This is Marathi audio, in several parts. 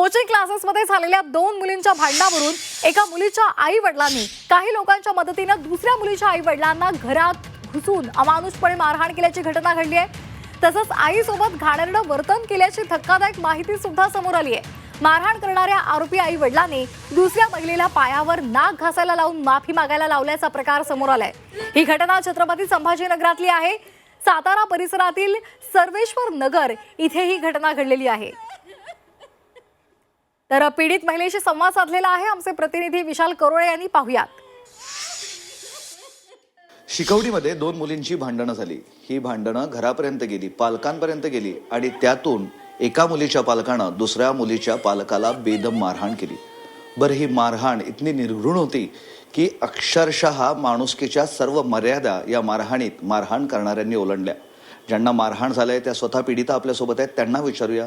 कोचिंग क्लासेसमध्ये झालेल्या दोन मुलींच्या भांडणावरून एका मुलीच्या आई वडिलांनी काही लोकांच्या मदतीनं दुसऱ्या मुलीच्या आई वडिलांना घरात घुसून अमानुषपणे मारहाण केल्याची घटना घडली आहे. तसंच आईसोबत घाणेरडं वर्तन केल्याची धक्कादायक माहिती सुद्धा समोर आली आहे. मारहाण करणाऱ्या आरोपी आई वडिलांनी दुसऱ्या महिलेला पायावर नाक घासायला लावून माफी मागायला लावल्याचा प्रकार समोर आलाय. ही घटना छत्रपती संभाजीनगरातली आहे. सातारा परिसरातील सर्वेश्वर नगर इथे ही घटना घडलेली आहे. तर पीडित महिलेशी संवाद साधलेला आहे आमचे प्रतिनिधी विशाल करोळे यांनी. पाहुयात. शिकवणीमध्ये दोन मुलींची भांडणं झाली. ही भांडणं घरापर्यंत गेली पालकांपर्यंत गेली आणि त्यातून एका मुलीच्या पालकानं दुसऱ्या मुलीच्या पालकाला बेदम मारहाण केली. बरं ही मारहाण इतनी निर्घृण होती की अक्षरशः माणुसकीच्या सर्व मर्यादा या मारहाणीत मारहाण करणाऱ्यांनी ओलांडल्या. ज्यांना मारहाण झालंय त्या स्वतः पीडिता आपल्यासोबत आहेत त्यांना विचारूया.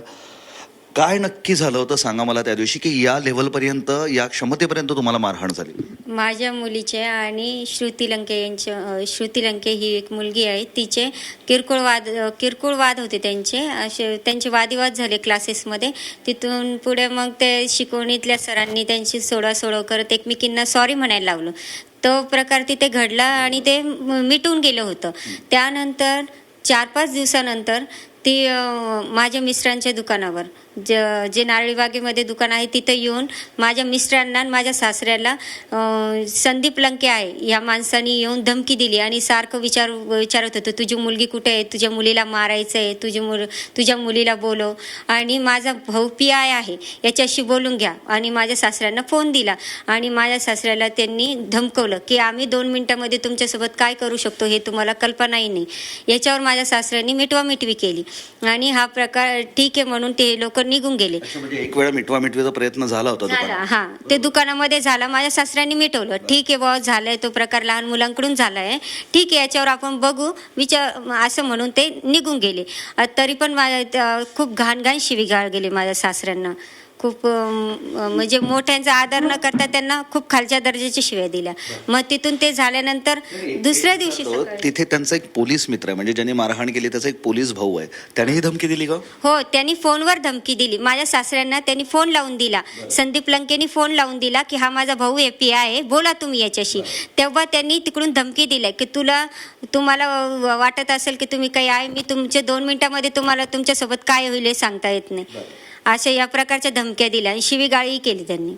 काय नक्की झालं होतं सांगा मला त्या दिवशी की या लेवलपर्यंत या क्षमतेपर्यंत तुम्हाला मारहाण झाली? माझ्या मुलीचे आणि श्रुती लंके यांच्या श्रुती लंके ही एक मुलगी आहे. तिचे किरकोळ वाद किरकोळ वाद होते त्यांचे. असे त्यांचे वादिवाद झाले क्लासेसमध्ये तिथून पुढे मग ते शिकवणीतल्या सरांनी त्यांची सोडा सोडव करत एकमेकींना सॉरी म्हणायला लावलं. तो प्रकार तिथे घडला आणि ते मिटून गेलं होतं. त्यानंतर चार पाच दिवसानंतर ती माझ्या मिस्टरांच्या दुकानावर. ज जे नारळीबागेमध्ये दुकान आहे तिथं येऊन माझ्या मिस्टरांना आणि माझ्या सासऱ्याला संदीप लंके आहे या माणसाने येऊन धमकी दिली आणि सारखं विचार विचारत होतं तुझी मुलगी कुठे आहे? तुझ्या मुलीला मारायचं आहे तुझी मुल तुझ्या मुलीला बोलव. आणि माझा भाऊ पी आय आहे याच्याशी बोलून घ्या. आणि माझ्या सासऱ्यांना फोन दिला आणि माझ्या सासऱ्याला त्यांनी धमकवलं की आम्ही दोन मिनिटामध्ये तुमच्यासोबत काय करू शकतो हे तुम्हाला कल्पनाही नाही. याच्यावर माझ्या सासऱ्यांनी मिटवा मिटवी केली. आणि हा प्रकार ठीक आहे म्हणून ते लोक निघून गेले. म्हणजे एक वेळा मिटवा मिटवीचा प्रयत्न झाला होता झाला दुकानात. हा. ते दुकानामध्ये झाला माझ्या सासऱ्यांनी मिटवलं. ठीक आहे बुवा झालंय तो प्रकार लहान मुलांकडून झालाय. ठीक आहे याच्यावर आपण बघू. विचार असं म्हणून ते निघून गेले. अ, तरी पण माझ्या त्या- खूप घाण घाण शिवीगाळ गेली माझ्या सासऱ्यांना. खूप म्हणजे मोठ्यांचा आदर न करता त्यांना खूप खालच्या दर्जाच्या शिव्या दिल्या. मग तिथून ते झाल्यानंतर दुसऱ्या दिवशी तिथे त्यांचा एक पोलीस मित्र आहे म्हणजे ज्यांनी मारहाण केली त्याचा एक पोलीस भाऊ आहे. त्याने धमकी दिली का? हो त्यांनी फोनवर धमकी दिली. माझ्या सासऱ्यांना त्यांनी फोन लावून दिला. संदीप लंकेनी फोन लावून दिला की हा माझा भाऊ ए पी आहे बोला तुम्ही याच्याशी. तेव्हा त्यांनी तिकडून धमकी दिली की तुला तुम्हाला वाटत असेल की तुम्ही काही आहे मी तुमचे दोन मिनिटामध्ये तुम्हाला तुमच्यासोबत काय होईल हे सांगता येत नाही. अशा या प्रकारच्या धमक्या दिल्या आणि शिवीगाळी केली त्यांनी.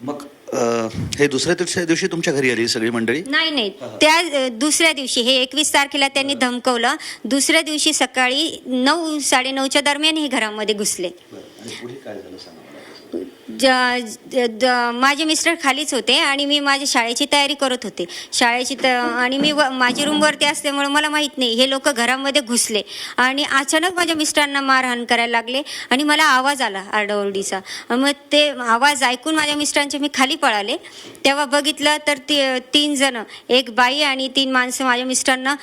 मग अं, हे दुसऱ्या दिवशी दिवशी तुमच्या घरी आली सगळी मंडळी? नाही नाही. त्या अ, दुसऱ्या दिवशी हे एकवीस तारखेला त्यांनी धमकवलं. दुसऱ्या दिवशी सकाळी नऊ साडेनऊच्या दरम्यान हे घरामध्ये घुसले. आणि पुढे काय झालं सांगा मला. ज- ज- माझे मिस्टर खालीच होते आणि मी माझ्या शाळेची तयारी करत होते. शाळेची त आणि मी व माझी रूमवरती असल्यामुळे मला माहीत नाही. हे लोक घरामध्ये घुसले. आणि अचानक माझ्या मिस्टरांना मारहाण करायला लागले आणि मला आवाज आला आरडाओरडीचा. मग ते आवाज ऐकून माझ्या मिस्टरांचे मी खाली पळाले. तेव्हा बघितलं तर ती तीन जण एक बाई आणि तीन माणसं माझ्या मिस्टरांना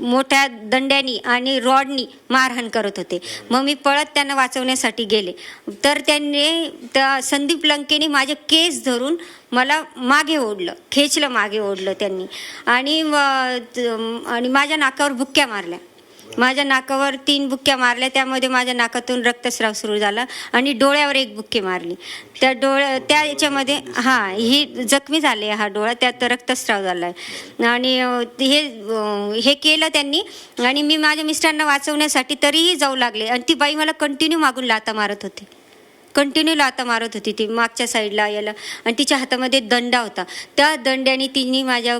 मोठ्या दंड्यानी आणि रॉडनी मारहाण करत होते. मग मी पळत त्यांना वाचवण्यासाठी गेले. तर त्यांनी त्या संदीप लंकेने माझे केस धरून मला मागे ओढलं खेचलं मागे ओढलं त्यांनी. आणि आणि माझ्या नाकावर बुक्क्या मारल्या. माझ्या नाकावर तीन बुक्क्या मारल्या त्यामध्ये माझ्या नाकातून रक्तस्राव सुरू झाला आणि डोळ्यावर एक बुक्की मारली. त्या डोळ्या त्या याच्यामध्ये हां ही जखमी झाले हा डोळा त्यात रक्तस्राव झाला आहे आणि हे हे केलं त्यांनी आणि मी माझ्या मिस्टरांना वाचवण्यासाठी तरीही जाऊ लागले. आणि ती बाई मला कंटिन्यू मागून लाता मारत होती. कंटिन्यू लाता मारत होती ती मागच्या साईडला याला. आणि तिच्या हातामध्ये दंडा होता. त्या दंड्याने तिने माझ्या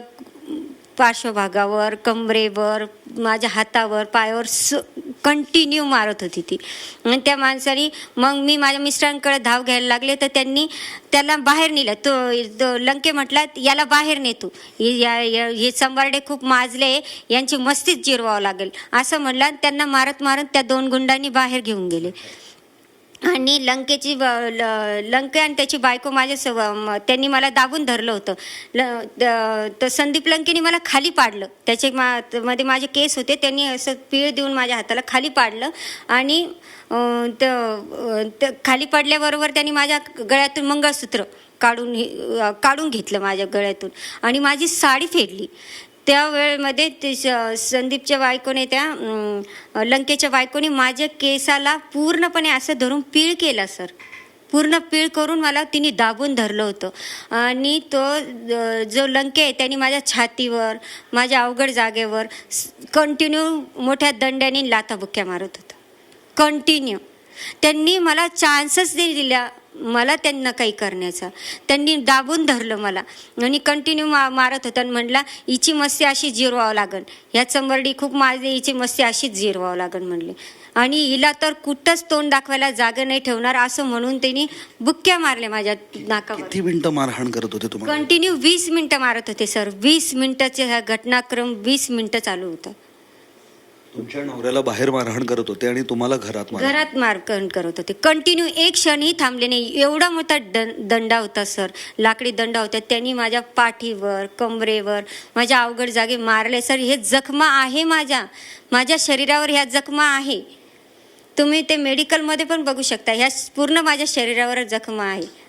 पार्श्वभागावर कमरेवर माझ्या हातावर पायावर स कंटिन्यू मारत होती ती. आणि त्या माणसाने मग मी माझ्या मिस्टरांकडे धाव घ्यायला लागले तर त्यांनी त्याला बाहेर नेलं. तो तो लंके म्हटला याला बाहेर नेतो या हे संबारडे खूप माजले यांची मस्तीच जिरवावं लागेल. असं म्हटलं आणि त्यांना मारत मारत त्या दोन गुंडांनी बाहेर घेऊन गेले. आणि लंकेची ल- लंके आणि त्याची बायको माझ्या सव म- त्यांनी मला दाबून धरलं होतं. ल तर संदीप लंकेने मला खाली पाडलं. त्याचे मा मध्ये माझे केस होते त्यांनी असं पीळ देऊन माझ्या हाताला खाली पाडलं. आणि त- खाली पडल्याबरोबर त्यांनी माझ्या गळ्यातून मंगळसूत्र काढून काढून घेतलं माझ्या गळ्यातून. आणि माझी साडी फेडली. त्या वेळेमध्ये ते स- संदीपच्या बायकोने त्या लंकेच्या बायकोने माझ्या केसाला पूर्णपणे असं धरून पीळ केला सर. पूर्ण पीळ करून मला तिने दाबून धरलं होतं. आणि तो जो लंके आहे त्यांनी माझ्या छातीवर माझ्या अवघड जागेवर कंटिन्यू मोठ्या दंड्याने लाथाबुक्या मारत होता. कंटिन्यू त्यांनी मला चान्सच दिला मला त्यांना काही करण्याचा. त्यांनी दाबून धरलं मला. आणि कंटिन्यू मा मारत होता आणि म्हणला हिची मस्ती अशी जिरवावं लागन. ह्या चंबरडी खूप माझी हिची मस्ती अशीच जिरवावं लागन म्हणले. आणि हिला तर कुठंच तोंड दाखवायला जागा नाही ठेवणार असं म्हणून त्यांनी बुक्क्या मारल्या माझ्या नाकावर. किती मिनिटं मारहाण करत होते तुम्हाला? कंटिन्यू वीस मिनिटं मारत होते सर वीस मिनिटाचे हा घटनाक्रम वीस मिनिटं चालू होता. तुमच्या नवऱ्याला बाहेर मारहाण करत होते आणि तुम्हाला घरात मारहाण. घरात मारकण करत होते. कंटिन्यू एक क्षणही थांबले नाही. एवढा मोठा दं दंडा होता सर लाकडी दंडा होता त्यांनी माझ्या पाठीवर कमरेवर माझ्या अवघड जागे मारले. सर हे जखमा आहे माझ्या. माझ्या शरीरावर ह्या जखमा आहे. तुम्ही ते मेडिकलमध्ये पण बघू शकता. ह्या पूर्ण माझ्या शरीरावर जखमा आहे.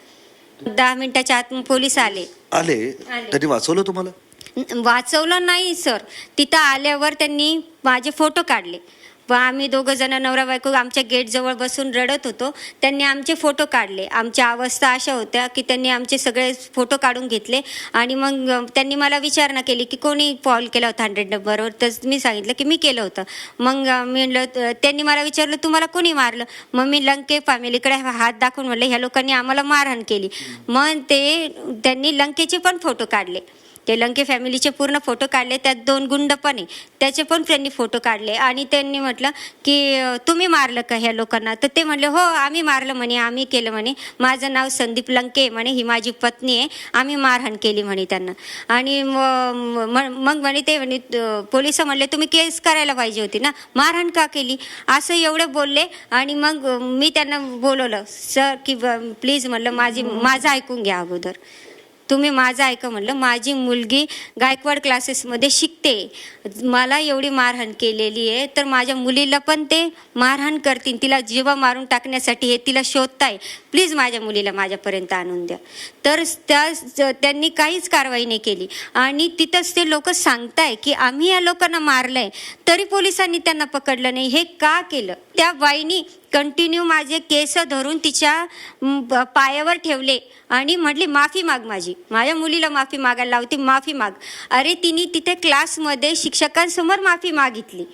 दहा मिनिटाच्या आत पोलीस आले. आले? आले. त्यांनी वाचवलं तुम्हाला? वाचवलं नाही सर तिथं आल्यावर त्यांनी माझे फोटो काढले. व आम्ही दोघं जण नवरा बायको आमच्या गेटजवळ बसून रडत होतो. त्यांनी आमचे फोटो काढले. आमच्या अवस्था अशा होत्या की त्यांनी आमचे सगळे फोटो काढून घेतले. आणि मग त्यांनी मला विचारणा केली की कोणी कॉल केला होता हंड्रेड नंबरवर तर मी सांगितलं की मी केलं होतं. मग मी म्हणलं त्यांनी मला विचारलं तुम्हाला कोणी मारलं? मग मी लंके फॅमिलीकडे हात दाखवून म्हणलं ह्या लोकांनी आम्हाला मारहाण केली. मग ते त्यांनी लंकेचे पण फोटो काढले. ते लंके फॅमिलीचे पूर्ण फोटो काढले त्यात दोन गुंड पण आहे. त्याचे पण त्यांनी फोटो काढले आणि त्यांनी म्हटलं की तुम्ही मारलं का ह्या लोकांना? तर ते म्हणले हो आम्ही मारलं म्हणे आम्ही केलं म्हणे. माझं नाव संदीप लंके म्हणे ही माझी पत्नी आहे. आम्ही मारहाण केली म्हणे त्यांना. आणि मग म्हणे ते म्हणे पोलीस म्हणले तुम्ही केस करायला पाहिजे होती ना? मारहाण का केली? असं एवढं बोलले आणि मग मी त्यांना बोलवलं सर की प्लीज म्हणलं माझी माझं ऐकून घ्या अगोदर. तुम्ही माझं ऐका म्हणलं माझी मुलगी गायकवाड क्लासेसमध्ये शिकते. मला एवढी मारहाण केलेली आहे तर माझ्या मुलीला पण ते मारहाण करतील. तिला जीवा मारून टाकण्यासाठी हे तिला शोधताय. प्लीज माझ्या मुलीला माझ्यापर्यंत आणून द्या. तर त्या त्यांनी काहीच कारवाई नाही केली. आणि तिथंच ते लोक सांगताय की आम्ही या लोकांना मारलंय तरी पोलिसांनी त्यांना पकडलं नाही. हे का केलं? त्या बाईनी कंटिन्यू माझे केस धरून तिच्या पायावर ठेवले आणि म्हटली माफी माग माझी. माझ्या मुलीला माफी मागायला लावती माफी माग. अरे तिने तिथे क्लासमध्ये शिक्षकांसमोर माफी मागितली.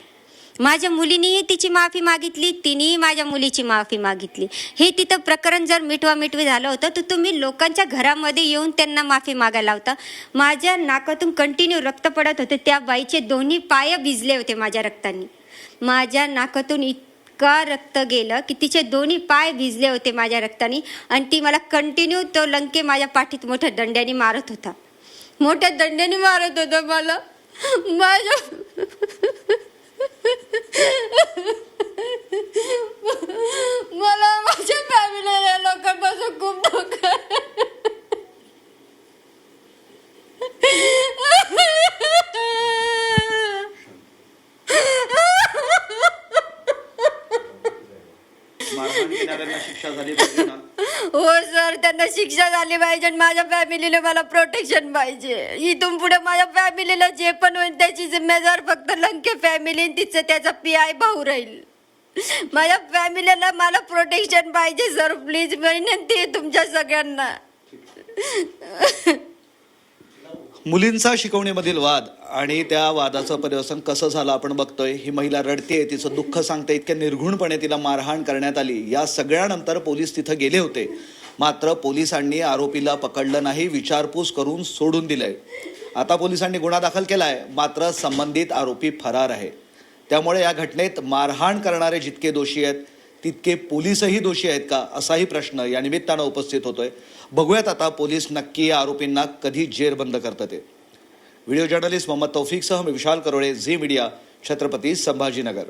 माझ्या मुलीनेही तिची माफी मागितली तिनेही माझ्या मुलीची माफी मागितली. हे तिथं प्रकरण जर मिठवा मिठवी झालं होतं तर तुम्ही लोकांच्या घरामध्ये येऊन त्यांना माफी मागायला होता माझ्या नाकातून कंटिन्यू रक्त पडत होते. त्या बाईचे दोन्ही पाय भिजले होते माझ्या रक्तांनी. माझ्या नाकातून इतका रक्त गेलं की तिचे दोन्ही पाय भिजले होते माझ्या रक्ताने. आणि ती मला कंटिन्यू तो लंके माझ्या पाठीत मोठ्या दंड्याने मारत होता. मोठ्या दंड्याने मारत होता मला. माझ्या मला माझ्या फॅमिली लोकांपासून खूप धोका मारहाण केणाऱ्यांना शिक्षा झाली पाहिजे ना? हो सर त्यांना शिक्षा झाली पाहिजे आणि माझ्या फॅमिलीला मला प्रोटेक्शन पाहिजे. इथून पुढे माझ्या फॅमिलीला जे पण होईल त्याची जिम्मेदार फक्त लंके फॅमिली तिचं त्याचा पी आय भाऊ राहील. माझ्या फॅमिलीला मला प्रोटेक्शन पाहिजे सर. प्लीज विनंती आहे तुमच्या सगळ्यांना. मुलींचा शिकवणीमधील वाद आणि त्या वादाचं परिवर्तन कसं झालं आपण बघतोय. ही महिला रडते तिचं दुःख सांगते इतक्या निर्घुणपणे तिला मारहाण करण्यात आली. या सगळ्यानंतर पोलीस तिथं गेले होते. मात्र पोलिसांनी आरोपीला पकडलं नाही विचारपूस करून सोडून दिलंय. आता पोलिसांनी गुन्हा दाखल केला आहे मात्र संबंधित आरोपी फरार आहे. त्यामुळे या घटनेत मारहाण करणारे जितके दोषी आहेत तितके पोलीसही दोषी आहेत का? असाही प्रश्न या निमित्तानं उपस्थित होतोय. बघूयात आता पोलीस नक्की या आरोपींना कधी जेरबंद करतात ते. व्हिडिओ जर्नलिस्ट मोहम्मद तौफिकसह मी विशाल करोळे झी मीडिया छत्रपती संभाजीनगर.